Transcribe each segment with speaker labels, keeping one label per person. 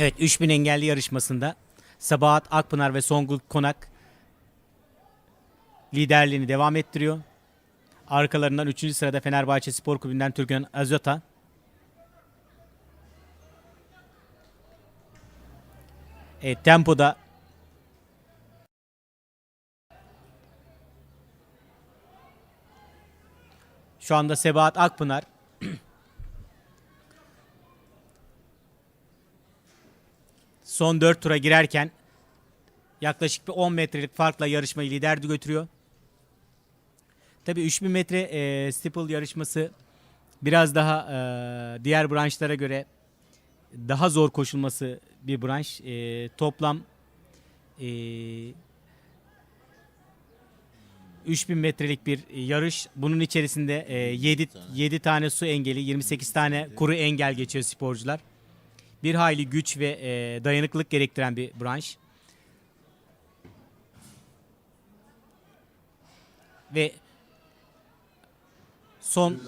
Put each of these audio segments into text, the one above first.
Speaker 1: Evet 3000 engelli yarışmasında Sabahat Akpınar ve Songül Konak liderliğini devam ettiriyor. Arkalarından 3. sırada Fenerbahçe Spor Kulübü'nden Türkan Azota. Evet tempoda Şu anda Sebahat Akpınar son 4 tura girerken yaklaşık bir 10 metrelik farkla yarışmayı lider götürüyor. Tabii 3000 metre e, steeple yarışması biraz daha e, diğer branşlara göre daha zor koşulması bir branş. E, toplam e, 3000 metrelik bir yarış. Bunun içerisinde e, 7 7 tane su engeli, 28 tane kuru engel geçiyor sporcular. Bir hayli güç ve e, dayanıklılık gerektiren bir branş. Ve son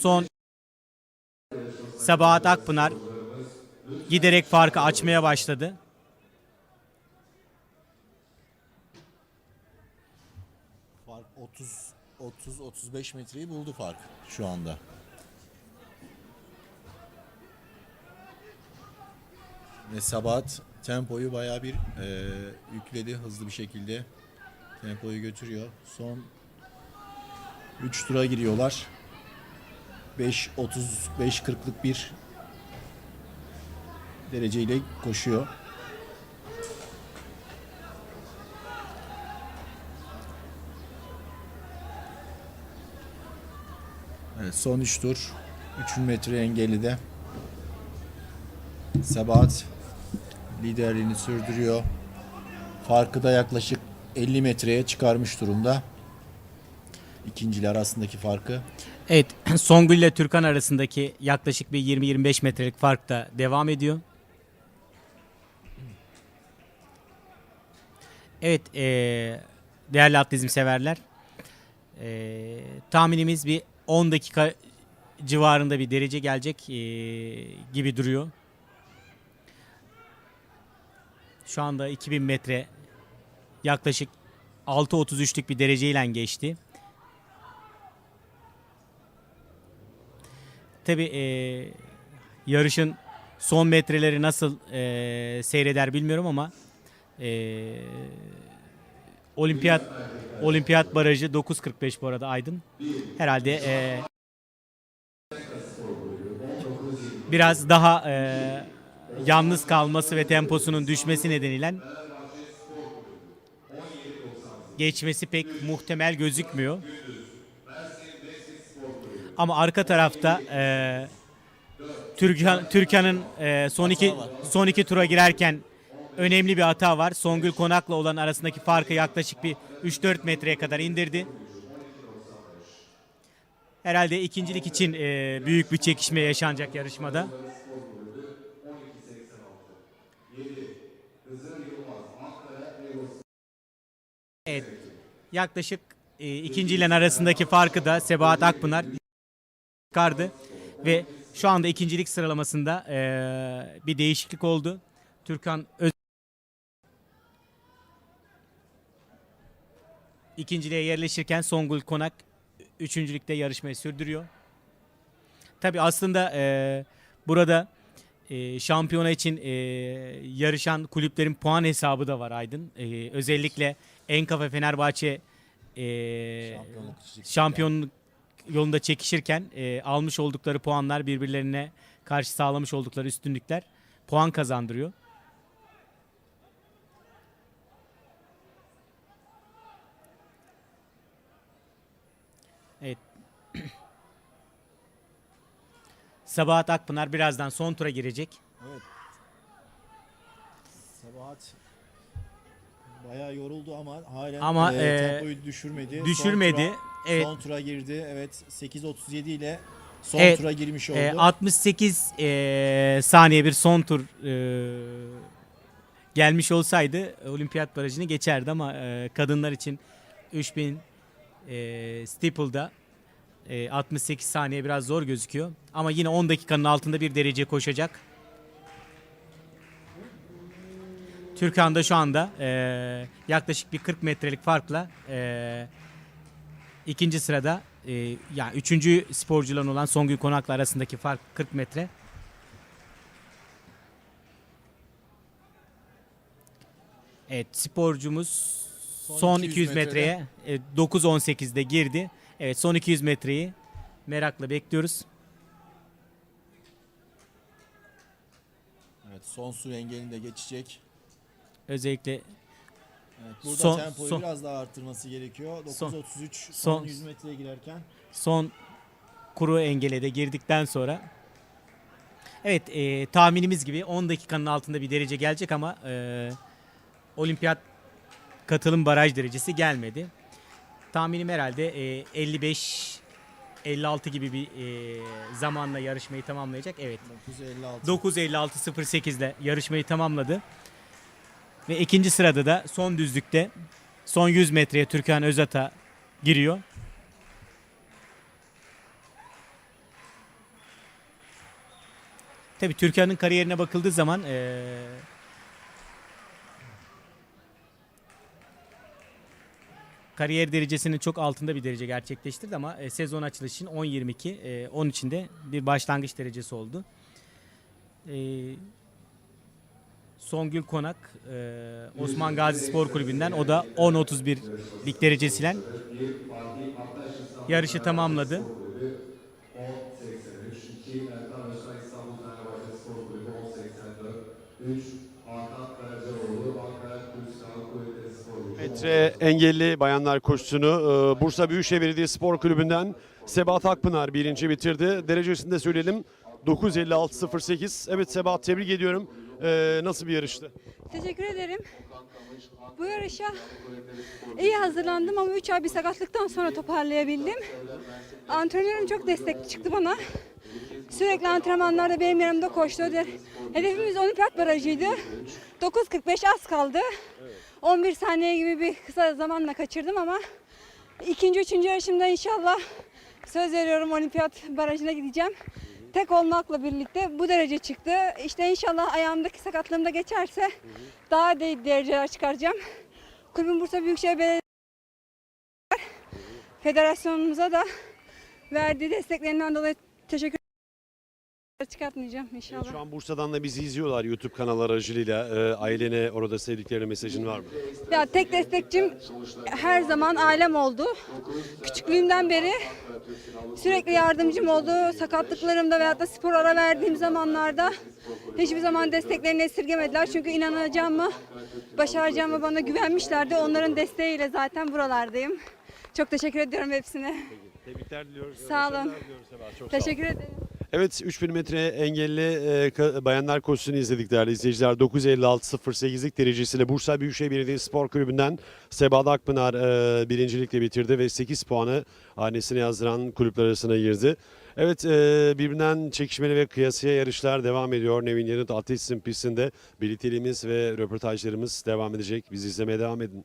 Speaker 1: son Sabahat Akpınar giderek farkı açmaya başladı.
Speaker 2: Fark 30 30 35 metreyi buldu fark şu anda. Ve Sabahat tempoyu bayağı bir e, yükledi hızlı bir şekilde. Tempoyu götürüyor. Son 3 tura giriyorlar. 5 35 40'lık bir dereceyle koşuyor. Evet, son 3 tur. 3 metre engelli de. Sabahat liderliğini sürdürüyor. Farkı da yaklaşık 50 metreye çıkarmış durumda. İkinciler arasındaki farkı.
Speaker 1: Evet, Songül ile Türkan arasındaki yaklaşık bir 20-25 metrelik fark da devam ediyor. Evet, eee, değerli atletizm severler. Eee, tahminimiz bir 10 dakika civarında bir derece gelecek eee, gibi duruyor. Şu anda 2000 metre yaklaşık 6.33'lük bir dereceyle geçti. Tabi yarışın son metreleri nasıl e, seyreder bilmiyorum ama e, olimpiyat olimpiyat barajı 9.45 bu arada Aydın. Herhalde e, biraz daha e, yalnız kalması ve temposunun düşmesi nedeniyle geçmesi pek muhtemel gözükmüyor. Ama arka tarafta e, Türkan Türkan'ın e, son iki son iki tura girerken önemli bir hata var. Songül Konak'la olan arasındaki farkı yaklaşık bir 3-4 metreye kadar indirdi. Herhalde ikincilik için e, büyük bir çekişme yaşanacak yarışmada. Evet. Yaklaşık e, ikinci ile arasındaki farkı da Sebahat Akpınar çıkardı ve şu anda ikincilik sıralamasında e, bir değişiklik oldu. Türkan Öz ikinciliğe yerleşirken Songül Konak üçüncülükte yarışmayı sürdürüyor. Tabi aslında e, burada e, şampiyona için e, yarışan kulüplerin puan hesabı da var Aydın. E, özellikle Enkafa Fenerbahçe e,
Speaker 2: Şampiyonluk
Speaker 1: şampiyonluk yolunda çekişirken e, almış oldukları puanlar birbirlerine karşı sağlamış oldukları üstünlükler puan kazandırıyor. Evet. Sabahat Akpınar birazdan son tura girecek.
Speaker 2: Evet. Sabahat bayağı yoruldu ama halen
Speaker 1: Ama,
Speaker 2: e,
Speaker 1: e,
Speaker 2: tempoyu düşürmedi. Son
Speaker 1: düşürmedi.
Speaker 2: tura-
Speaker 1: Evet.
Speaker 2: Son tura girdi. Evet 8.37 ile son
Speaker 1: Evet,
Speaker 2: tura girmiş oldu.
Speaker 1: E, 68 e, saniye bir son tur e, gelmiş olsaydı olimpiyat barajını geçerdi ama e, kadınlar için 3000 e, steeple'da e, 68 saniye biraz zor gözüküyor. Ama yine 10 dakikanın altında bir derece koşacak. Türkan da şu anda e, yaklaşık bir 40 metrelik farkla e, ikinci sırada. E, yani üçüncü sporcuların olan Songül Konak'la arasındaki fark 40 metre. Evet sporcumuz son, 200, metreye e, 9.18'de girdi. Evet son 200 metreyi merakla bekliyoruz.
Speaker 2: Evet, son su engelini de geçecek.
Speaker 1: Özellikle
Speaker 2: Evet, burada
Speaker 1: Son-
Speaker 2: tempoyu
Speaker 1: son-
Speaker 2: biraz daha arttırması gerekiyor.
Speaker 1: Son-
Speaker 2: 9.33 son,
Speaker 1: son-
Speaker 2: 100 metreye girerken.
Speaker 1: son kuru engele de girdikten sonra Evet e, tahminimiz gibi 10 dakikanın altında bir derece gelecek ama e, olimpiyat katılım baraj derecesi gelmedi. Tahminim herhalde e, 55 56 gibi bir e, zamanla yarışmayı tamamlayacak. Evet
Speaker 2: 9.56.
Speaker 1: 9.56.08 ile yarışmayı tamamladı. Ve ikinci sırada da son düzlükte son 100 metreye Türkan Özat'a giriyor. Tabii Türkan'ın kariyerine bakıldığı zaman eee, kariyer derecesinin çok altında bir derece gerçekleştirdi ama e, sezon açılışı için 10-22 e, 10 içinde bir başlangıç derecesi oldu. E, Songül Konak e, Osman Gazi Spor Kulübü'nden o da 10-31 lig derecesiyle yarışı tamamladı.
Speaker 3: 10.83
Speaker 4: metre engelli bayanlar koşusunu e, Bursa Büyükşehir Belediye Spor Kulübü'nden Sebat Akpınar birinci bitirdi. Derecesini de söyleyelim 9.56.08. Evet Sebat tebrik ediyorum. E, nasıl bir yarıştı?
Speaker 5: Teşekkür ederim. Bu yarışa iyi hazırlandım ama 3 ay bir sakatlıktan sonra toparlayabildim. Antrenörüm çok destek çıktı bana. Sürekli antrenmanlarda benim yanımda koştu. De- Hedefimiz olimpiyat barajıydı. 9.45 az kaldı. 11 saniye gibi bir kısa zamanla kaçırdım ama ikinci, üçüncü yarışımda inşallah söz veriyorum olimpiyat barajına gideceğim. Tek olmakla birlikte bu derece çıktı. İşte inşallah ayağımdaki sakatlığım da geçerse daha da dereceler çıkaracağım. Kulübün Bursa Büyükşehir Belediye Federasyonumuza da verdiği desteklerinden dolayı teşekkür. Çıkartmayacağım inşallah.
Speaker 4: Şu an Bursa'dan da bizi izliyorlar YouTube kanalı aracılığıyla. E, ailene orada sevdiklerine mesajın var mı?
Speaker 5: Ya tek destekçim her zaman ailem oldu. Küçüklüğümden beri sürekli yardımcım oldu. Sakatlıklarımda veyahut da spor ara verdiğim zamanlarda hiçbir zaman desteklerini esirgemediler. Çünkü inanacağımı, başaracağımı bana güvenmişlerdi. Onların desteğiyle zaten buralardayım. Çok teşekkür ediyorum hepsine.
Speaker 4: Tebrikler diliyoruz.
Speaker 5: Sağ olun. Teşekkür ederim.
Speaker 4: Evet 3000 metre engelli e, bayanlar koşusunu izledik değerli izleyiciler. 9.56.08'lik derecesiyle Bursa Büyükşehir Belediye Spor Kulübü'nden Sebat Akpınar e, birincilikle bitirdi ve 8 puanı hanesine yazdıran kulüpler arasına girdi. Evet e, birbirinden çekişmeli ve kıyasıya yarışlar devam ediyor. Nevin Yanıt Atletizm pistinde birlikteliğimiz ve röportajlarımız devam edecek. Bizi izlemeye devam edin.